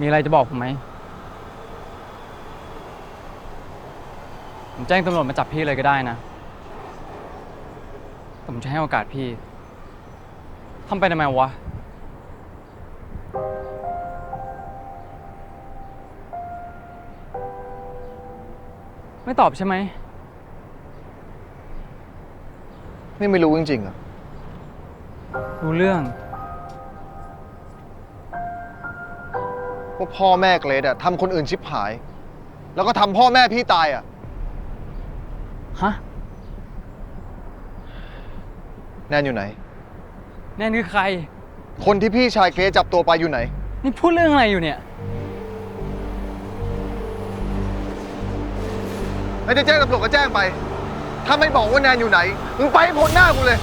มีอะไรจะบอกผมไหม ผมแจ้งตำรวจมาจับพี่เลยก็ได้นะแต่ผมจะให้โอกาสพี่ ทำไปทำไมวะ ไม่ตอบใช่ไหม นี่ไม่รู้จริงๆเหรอะรู้เรื่อง ว่าพ่อแม่เกรดอะทำคนอื่นชิบหาย แล้วก็ทำพ่อแม่พี่ตายอะฮะ แนนอยู่ไหน แน่นคือใคร คนที่พี่ชายเกรดจับตัวไปอยู่ไหน นี่พูดเรื่องอะไรอยู่เนี่ย ไม่ได้แจ้งตำรวจก็แจ้งไป ถ้าไม่บอกว่าแนนอยู่ไหน มึงไปให้พ้นหน้ากูเลย